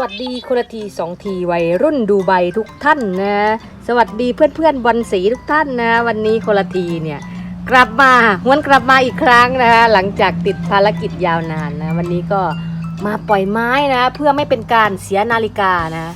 วัสดีคนละทีสองทีวัยรุ่นดูใบทุกท่านนะ สวัสดีเพื่อนเพื่อนๆบอลสีทุกท่านนะ วันนี้คนละทีเนี่ยกลับมาหวนกลับมาอีกครั้งนะหลังจากติดภารกิจยาวนานนะ วันนี้ก็มาปล่อยไม้นะ เพื่อไม่เป็นการเสียนาฬิกานะ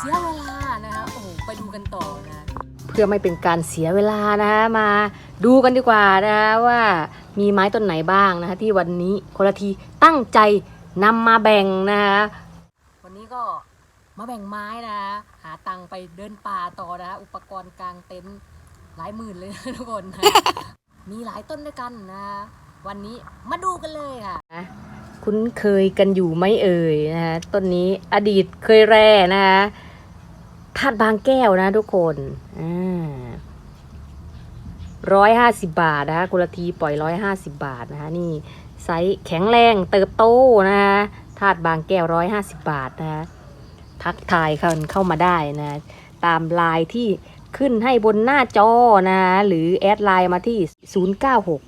เสียเวลานะคะโอ้โหไปดูกันต่อนะเพื่อไม่เป็นการเสียเวลานะมาดูกันดีกว่านะว่ามีไม้ต้นไหนบ้างนะคะที่วันนี้คนละทีตั้งใจนำมาแบ่งนะคะวันนี้ ก็มาแบ่งไม้นะหาตังค์ไปเดินป่าต่อนะอุปกรณ์กลางเต็นท์หลายหมื่นเลยนะทุกคนนะมีหลายต้นด้วยกันนะ วันนี้มาดูกันเลยค่ะคุ้นเคยกันอยู่ไหมเอ่ยนะคะต้นนี้อดีตเคยแร่นะคะธาตุบางแก้วนะทุกคนร้อยห้าสิบบาทนะคะกุลทีปล่อยร้อยห้าสิบบาทนะคะนี่ไซส์แข็งแรงเติบโตนะคะธาตุบางแก้วร้อยห้าสิบบาทนะคะทักทายกันเข้ามาได้นะ ตามไลน์ที่ขึ้นให้บนหน้าจอนะ หรือแอดไลน์มาที่ 096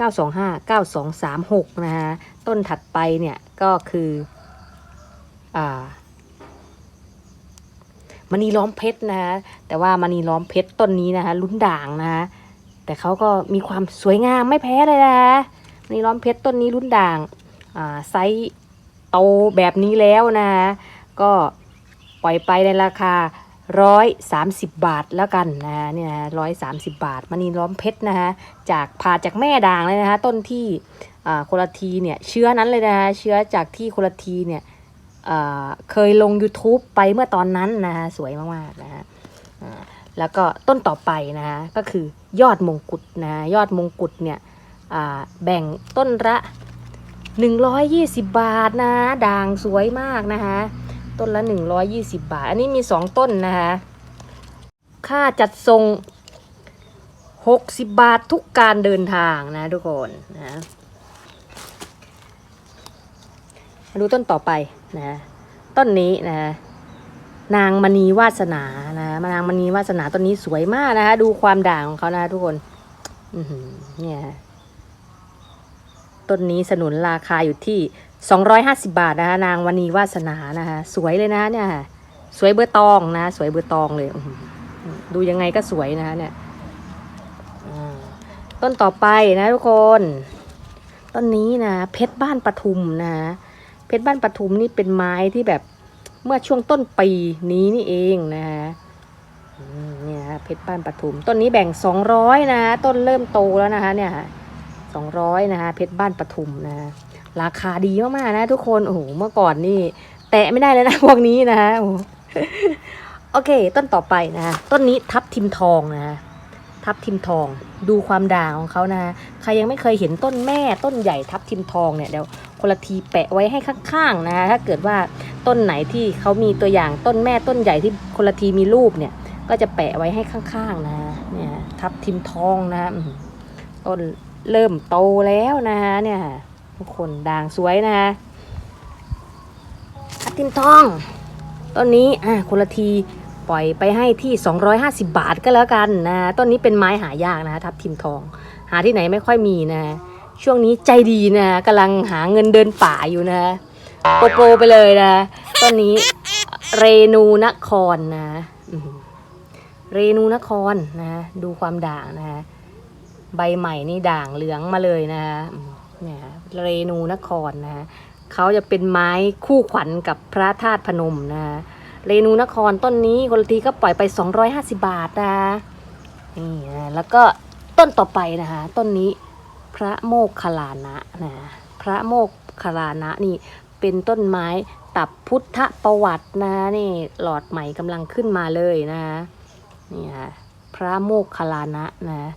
925 9236 นะฮะ ต้นถัดไปเนี่ยก็คืออ่ามณีล้อมเพชรนะฮะ แต่ว่ามณีล้อมเพชรต้นนี้นะคะลุ้นด่างนะฮะ แต่เขาก็มีความสวยงามไม่แพ้เลยนะมณีล้อมเพชรต้นนี้ลุ้นด่าง อ่าไซส์ ตแบบนี้แล้วนะฮะก็ปล่อยไปในราคาร้อยสามสิบบาทแล้วกันนะเนี่ยร้อยสามสิบบาทมณีล้อมเพชรนะฮะจากผ่าจากแม่ด่างเลยนะคะต้นที่อ่าโคลาทีเนี่ยเชื้อนั้นเลยนะคะเชื้อจากที่โคลาทีเนี่ยเคยลง YouTube ไปเมื่อตอนนั้นนะคะสวยมากๆนะคะแล้วก็ต้นต่อไปนะคะก็คือยอดมงกุฎนะยอดมงกุฎเนี่ยแบ่งต้นละ 120 บาทนะ ด่างสวยมากนะคะ ต้นละ 120 บาท อันนี้มี 2 ต้นนะคะ ค่าจัดส่ง 60 บาททุกการเดินทางนะทุกคนนะมาดูต้นต่อไปนะ ต้นนี้นะ นางมณีวาสนานะนางมณีวาสนาต้นนี้สวยมากนะคะ ดูความด่างของเขานะทุกคน อืเนี่ย ต้นนี้สนุนราคาอยู่ที่ 250 บาทนะคะนางมณีวาสนานะคะสวยเลยนะเนี่ยสวยเบอร์ตองนะ สวยเบอร์ตองเลย ดูยังไงก็สวยนะคะเนี่ยต้นต่อไปนะทุกคน ต้นนี้นะ เพชรบ้านปทุมนะเพชรบ้านปทุมนี่เป็นไม้ที่แบบเมื่อช่วงต้นปีนี้นี่เองนะฮะเนี่ยเพชรบ้านปทุม ต้นนี้แบ่งสองร้อยนะ ต้นเริ่มโตแล้วนะคะเนี่ย สองร้อยนะคะเพชรบ้านปทุมนะ ราคาดีมากๆนะทุกคนโอ้โหเมื่อก่อนนี่ แตะไม่ได้เลยนะพวกนี้นะโอ้โอเค ต้นต่อไปนะต้นนี้ทับทิมทองนะทับทิมทองดูความด่างของเขานะใครยังไม่เคยเห็นต้นแม่ต้นใหญ่ทับทิมทองเนี่ยเดี๋ยวคนละทีแปะไว้ให้ข้างๆนะถ้าเกิดว่าต้นไหนที่เขามีตัวอย่างต้นแม่ต้นใหญ่ที่คนละทีมีรูปเนี่ย ก็จะแปะไว้ให้ข้างๆนะเนี่ยทับทิมทองนะอื้อหือต้น เริ่มโตแล้วนะคะเนี่ยทุกคนด่างสวยนะทับทิมทองต้นนี้อะคนละทีปล่อยไปให้ที่ 250 บาทก็แล้วกันนะต้นนี้เป็นไม้หายากนะทับทิมทอง หาที่ไหนไม่ค่อยมีนะช่วงนี้ใจดีนะกำลังหาเงินเดินป่าอยู่นะโปโปไปเลยนะต้นนี้เรนูนครนะเรนูนครนะดูความด่างนะ ใบใหม่นี่ด่างเหลืองมาเลยนะอืมเนี่ยเรนูนครนะเขาจะเป็นไม้คู่ขวัญกับพระธาตุพนมนะเรนูนครต้นนี้คนละทีก็ปล่อยไป 250 บาทนะนี่นะแล้วก็ต้นต่อไปนะคะต้นนี้พระโมกขลานะนะพระโมกขลานะนี่เป็นต้นไม้ตับพุทธประวัตินะนี่หลอดใหม่กำลังขึ้นมาเลยนะนี่ค่ะพระโมกขลานะนะ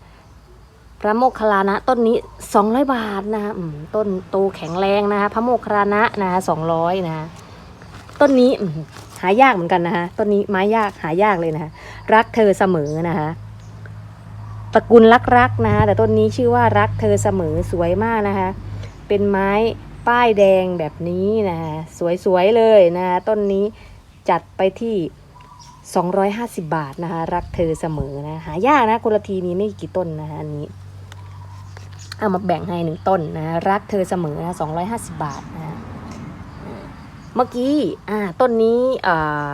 พระโมกขลานะต้นนี้ 200 บาทนะอืมต้นโตแข็งแรงนะคะพระโมกขลานะนะ200นะต้นนี้หายากเหมือนกันนะคะต้นนี้ไม้ยากหายากเลยนะคะรักเธอเสมอนะคะตระกูลรักรักนะคะแต่ต้นนี้ชื่อว่ารักเธอเสมอสวยมากนะคะเป็นไม้ป้ายแดงแบบนี้นะคะสวยๆเลยนะคะต้นนี้จัดไปที่ 250 บาทนะคะรักเธอเสมอนะหายากนะคนละทีมีไม่กี่ต้นนะคะอันนี้ เอามาแบ่งให้หนึ่งต้นนะรักเธอเสมอนะ250บาทนะเมื่อกี้อ่าต้นนี้อ่า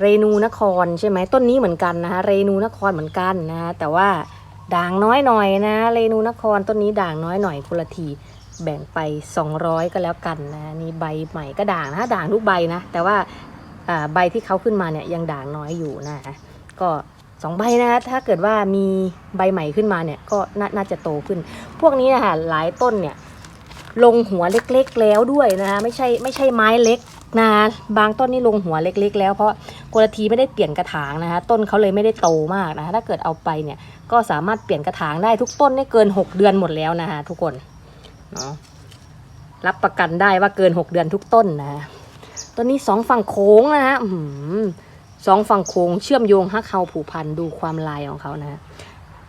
เรนูนครใช่ไหมต้นนี้เหมือนกันนะคะเรนูนครเหมือนกันนะ แต่ว่าด่างน้อยหน่อยนะ เรนูนครต้นนี้ด่างน้อยหน่อยคนละทีแบ่งไป 200 ก็แล้วกันนะนี่ใบใหม่ก็ด่างนะด่างทุกใบนะ แต่ว่าใบที่เขาขึ้นมาเนี่ยยังด่างน้อยอยู่นะก็ สองใบนะถ้าเกิดว่ามีใบใหม่ขึ้นมาเนี่ยก็น่าจะโตขึ้น พวกนี้นะคะหลายต้นเนี่ยลงหัวเล็กๆแล้วด้วยนะคะไม่ใช่ไม่ใช่ไม้เล็กนะบางต้นนี่ลงหัวเล็ก ๆ แล้วเพราะกรทีไม่ได้เปลี่ยนกระถางนะคะต้นเขาเลยไม่ได้โตมากนะคะถ้าเกิดเอาไปเนี่ยก็สามารถเปลี่ยนกระถางได้ทุกต้นได้เกิน 6 เดือนหมดแล้วนะคะทุกคนเนาะรับประกันได้ว่าเกิน 6 เดือนทุกต้นนะ ต้นนี้สองฝั่งโค้งนะฮะอื้อหือ สองฝั่งโค้งเชื่อมโยงฮักเฮาผูพันดูความลายของเขานะ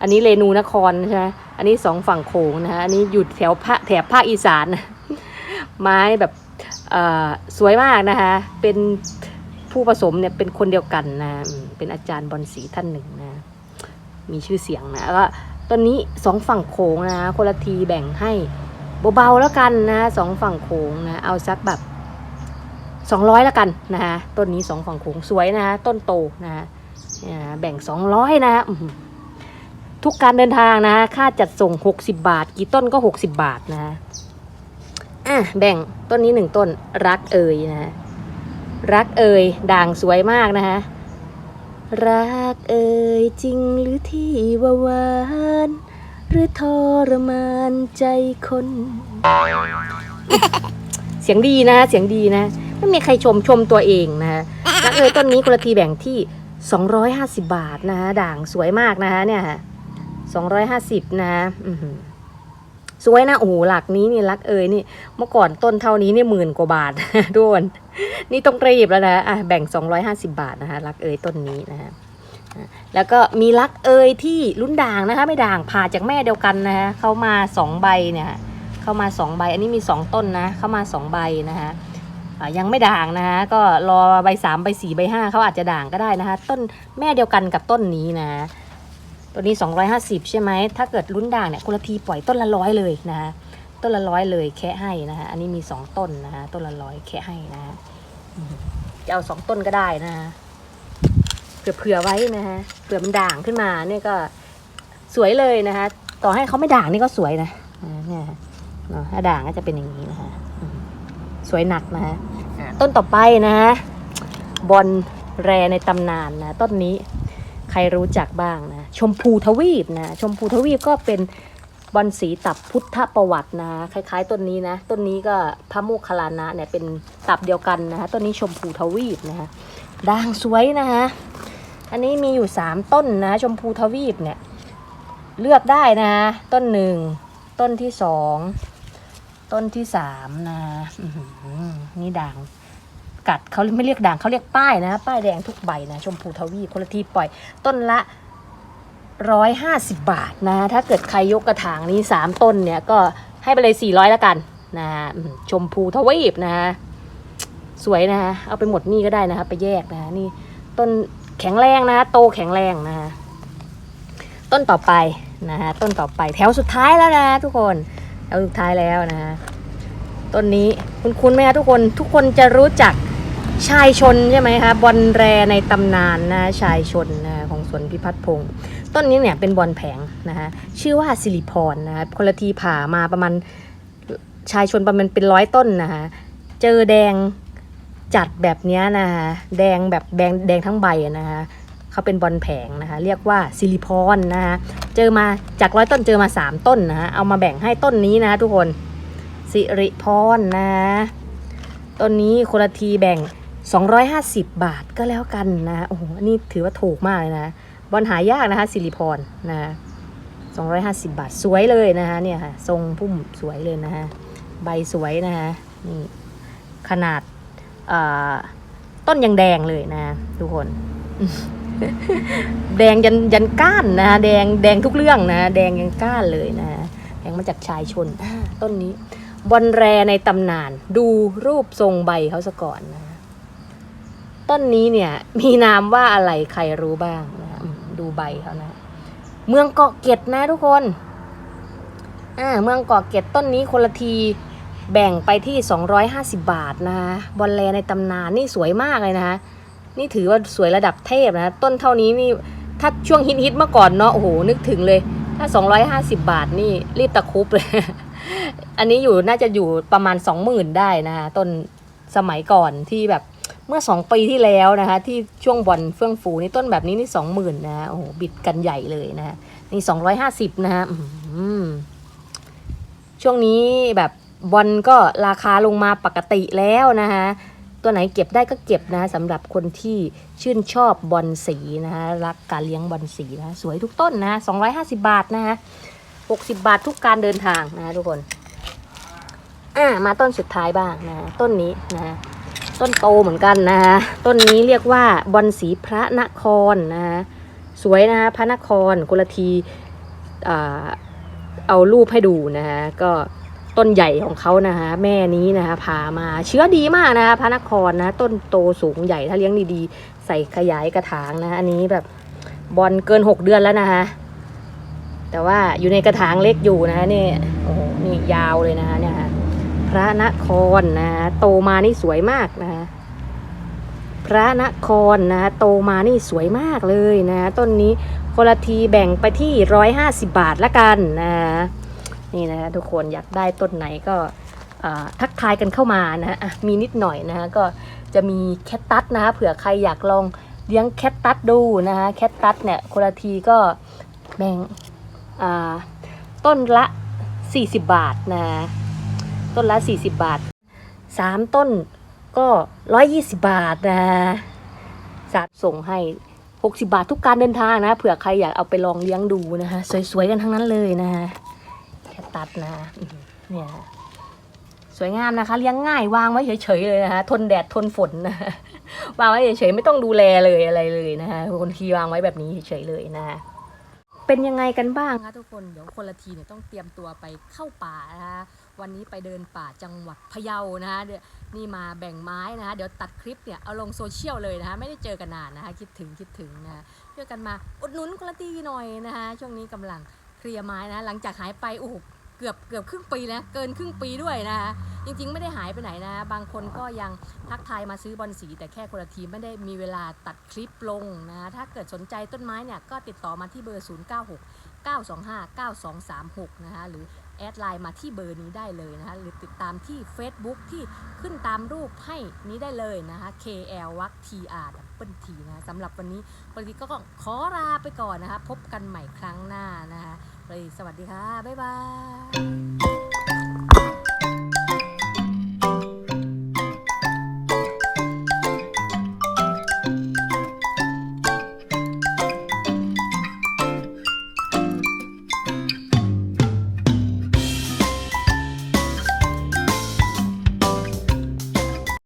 อันนี้เรนูนครใช่ไหมอันนี้สองฝั่งโขงนะฮะอันนี้อยู่แถวภาคแถบภาคอีสานไม้แบบสวยมากนะคะเป็นผู้ผสมเนี่ยเป็นคนเดียวกันนะเป็นอาจารย์บอลสีท่านหนึ่งนะ มีชื่อเสียงนะแล้วก็ตอนนี้สองฝั่งโขงนะคนละทีแบ่งให้เบาๆแล้วกันนะสองฝั่งโขงนะเอาสักแบบ สองร้อยแล้วกันนะคะต้นนี้สองฝั่งโขงสวยนะคะต้นโตนะคะแบ่งสองร้อยนะอื้อหือทุกการเดินทางนะค่าจัดส่ง 60 บาท กี่ต้นก็ 60 บาทนะอะแบ่งต้นนี้หนึ่งต้นรักเอ่ยนะรักเอ่ยด่างสวยมากนะคะรักเอ่ยจริงหรือที่ว่าหวานหรือทรมานใจคน เสียงดีนะ เสียงดีนะ ไม่มีใครชมชมตัวเองนะรักเอ่ยต้นนี้กุละทีแบ่งที่ 250 บาทนะด่างสวยมากนะคะเนี่ยสองร้อยห้าสิบนะอือหือสวยนะโอ้โหหลักนี้นี่รักเอ่ยนี่ เมื่อก่อนต้นเท่านี้นี่หมื่นกว่าบาททุกคนนี่ต้องรีบแล้วนะอะแบ่ง250บาทนะคะรักเอ่ยต้นนี้นะคะแล้วก็มีรักเอ่ยที่รุ่นด่างนะคะ ไม่ด่างผ่าจากแม่เดียวกันนะคะเข้ามาสองใบเนี่ยเข้ามาสองใบ อันนี้มีสองต้นนะ เข้ามาสองใบนะคะ ยังไม่ด่างนะคะก็รอใบสามใบสี่ใบห้าเขาอาจจะด่างก็ได้นะคะต้นแม่เดียวกันกับต้นนี้นะตัวนี้ 250 ใช่ไหมถ้าเกิดลุ้นด่างเนี่ยคุณละทีปล่อยต้นละร้อยเลยนะฮะต้นละร้อยเลยแค่ให้นะฮะอันนี้มี 2 ต้นนะฮะต้นละร้อยแค่ให้นะฮะจะเอา2ต้นก็ได้นะฮะเผื่อเผื่อไว้นะฮะเผื่อมันด่างขึ้นมาเนี่ยก็สวยเลยนะฮะต่อให้เขาไม่ด่างนี่ก็สวยนะเนี่ยถ้าด่างก็จะเป็นอย่างนี้นะฮะ สวยหนักนะฮะอ่าต้นต่อไปนะฮะบอลแรในตำนานนะต้นนี้ใครรู้จักบ้างนะ ชมพูทวีปนะ ชมพูทวีปก็เป็นบอลสีตับพุทธประวัตินะคล้าย ๆ ต้นนี้นะ ต้นนี้ก็พระโมคคัลลานะเนี่ยเป็นตับเดียวกันนะฮะต้นนี้ชมพูทวีปนะฮะด่างสวยนะฮะอันนี้มีอยู่สามต้นนะ ชมพูทวีปเนี่ยเลือกได้นะ ต้นหนึ่งต้นที่สอง ต้นที่สามนะนี่ด่าง กัดเขาไม่เรียกด่างเขาเรียกป้ายนะ ป้ายแดงทุกใบนะ ชมพูทวีคนละทีปล่อย ต้นละร้อยห้าสิบบาทนะ ถ้าเกิดใครยกกระถางนี้สามต้นเนี่ยก็ให้ไปเลยสี่ร้อยแล้วกันนะชมพูทวีปนะสวยนะเอาไปหมดนี่ก็ได้นะคะไปแยกนะนี่ต้นแข็งแรงนะโตแข็งแรงนะต้นต่อไปนะฮะต้นต่อไปแถวสุดท้ายแล้วนะทุกคน แถวสุดท้ายแล้วนะฮะต้นนี้คุณคุณไหมคะทุกคนทุกคนจะรู้จักชายชนใช่ไหมคะบอลแรในตำนานนะชายชนนะของสวนพิพัฒน์พงศ์ต้นนี้เนี่ยเป็นบอลแผงนะคะชื่อว่าสิริพรนะคะคนละทีผ่ามาประมาณชายชนประมาณเป็นร้อยต้นนะคะเจอแดงจัดแบบนี้นะคะแดงแบบแดงแดงทั้งใบนะคะ เขาเป็นบอลแผงนะคะ เรียกว่าสิริพรนนะคะเจอมาจากร้อยต้นเจอมาสามต้นนะคะเอามาแบ่งให้ต้นนี้นะคะทุกคนสิริพรนะต้นนี้คนละทีแบ่ง 250 บาทก็แล้วกันนะโอ้โหนนี้ถือว่าถูกมากเลยนะบอลหายากนะคะสิริพรนะ250 บาทสวยเลยนะคะเนี่ยค่ะทรงพุ่มสวยเลยนะคะใบสวยนะคะนี่ขนาดต้นยังแดงเลยนะทุกคน แดงยันยันก้านนะแดงแดงทุกเรื่องนะแดงยันก้านเลยนะแดงมาจากชายชนอ่าต้นนี้ บอลแรในตำนาน ดูรูปทรงใบเขาซะก่อนนะต้นนี้เนี่ย มีนามว่าอะไรใครรู้บ้างนะอืมดูใบเขานะ เมืองเกาะเกร็ดนะทุกคนอ่าเมืองเกาะเกร็ดต้นนี้คนละทีแบ่งไปที่ 250 บาทนะคะบอลแลในตำนานนี่สวยมากเลยนะคะ นี่ถือว่าสวยระดับเทพนะต้นเท่านี้นี่ถ้าช่วงฮิตฮิตเมื่อก่อนเนาะโอ้โหนึกถึงเลย ถ้า 250 บาทนี่รีบตะคุบเลย อันนี้อยู่น่าจะอยู่ประมาณ 20,000 ได้นะคะต้นสมัยก่อนที่แบบเมื่อ 2 ปีที่แล้วนะคะ ที่ช่วงบอลเฟื่องฟูนี่ต้นแบบนี้นี่20,000นะโอ้โหบิดกันใหญ่เลยนะนี่ 250 นะคะช่วงนี้แบบบอลก็ราคาลงมาปกติแล้วนะคะ ตัวไหนเก็บได้ก็เก็บนะสำหรับคนที่ชื่นชอบบอลสีนะคะรักการเลี้ยงบอลสีนะสวยทุกต้นนะ250 บาทนะคะ60 บาททุกการเดินทางนะทุกคนอ่ามาต้นสุดท้ายบ้างนะต้นนี้นะต้นโตเหมือนกันนะคะต้นนี้เรียกว่าบอลสีพระนครนะคะสวยนะคะพระนครกุลทีอ่าเอารูปให้ดูนะคะก็ ต้นใหญ่ของเขานะคะแม่นี้นะคะพามาเชื้อดีมากนะคะพระนครนะ ต้นโตสูงใหญ่ถ้าเลี้ยงดีๆ ใส่ขยายกระถางนะ อันนี้แบบบอลเกิน6เดือนแล้วนะคะแต่ว่าอยู่ในกระถางเล็กอยู่นะะนี่โอ้โหนี่ยาวเลยนะคะเนี่ยค่ะพระนครนะฮะโตมานี่สวยมากนะฮะพระนครนะโตมานี่สวยมากเลยนะะต้นนี้คนละทีแบ่งไปที่ร้อยห้าสิบาทละกันนะะ นี่นะฮะทุกคนอยากได้ต้นไหนก็ทักทายกันเข้ามานะฮะมีนิดหน่อยนะฮะก็จะมีแคตตัสนะฮะเผื่อใครอยากลองเลี้ยงแคตตัสดูนะฮะแคตตัสเนี่ยคนละทีก็แบ่งต้นละ 40 บาทนะต้นละ 40 บาท 3 ต้นก็ 120 บาทนะสัตว์ส่งให้ 60 บาททุกการเดินทางนะเผื่อใครอยากเอาไปลองเลี้ยงดูนะฮะสวยๆกันทั้งนั้นเลยนะฮะ ตัดนะอื้อหือเนี่ยฮะสวยงามนะคะเลี้ยงง่ายวางไว้เฉยๆเลยนะคะทนแดดทนฝนนะฮะวางไว้เฉยๆไม่ต้องดูแลเลยอะไรเลยนะคะคนทีวางไว้แบบนี้เฉยๆเลยนะฮะเป็นยังไงกันบ้างนะคะทุกคนเดี๋ยวคนละทีเนี่ยต้องเตรียมตัวไปเข้าป่านะคะวันนี้ไปเดินป่าจังหวัดพะเยานะคะเดี๋ยวนี่มาแบ่งไม้นะคะเดี๋ยวตัดคลิปเนี่ยเอาลงโซเชียลเลยนะคะไม่ได้เจอกันนานนะคะคิดถึงคิดถึงนะคะเพื่อกันมาอุดหนุนคนละทีหน่อยนะคะช่วงนี้กำลังเคลียร์ไม้นะหลังจากหายไปโอ้โห เกือบเกือบครึ่งปีแล้วเกินครึ่งปีด้วยนะคะจริงๆ ไม่ได้หายไปไหนนะ บางคนก็ยังทักทายมาซื้อบอลสีแต่แค่คนละทีไม่ได้มีเวลาตัดคลิปลงนะคะถ้าเกิดสนใจต้นไม้เนี่ยก็ติดต่อมาที่เบอร์ 096 925 9236 นะคะหรือแอดไลน์มาที่เบอร์นี้ได้เลยนะคะหรือติดตามที่ Facebook ที่ขึ้นตามรูปให้นี้ได้เลยนะคะ KL วัก TR เบิลทีนะสำหรับวันนี้ปริก็ขอลาไปก่อนนะคะ พบกันใหม่ครั้งหน้านะคะเลยสวัสดีค่ะ บ๊ายบาย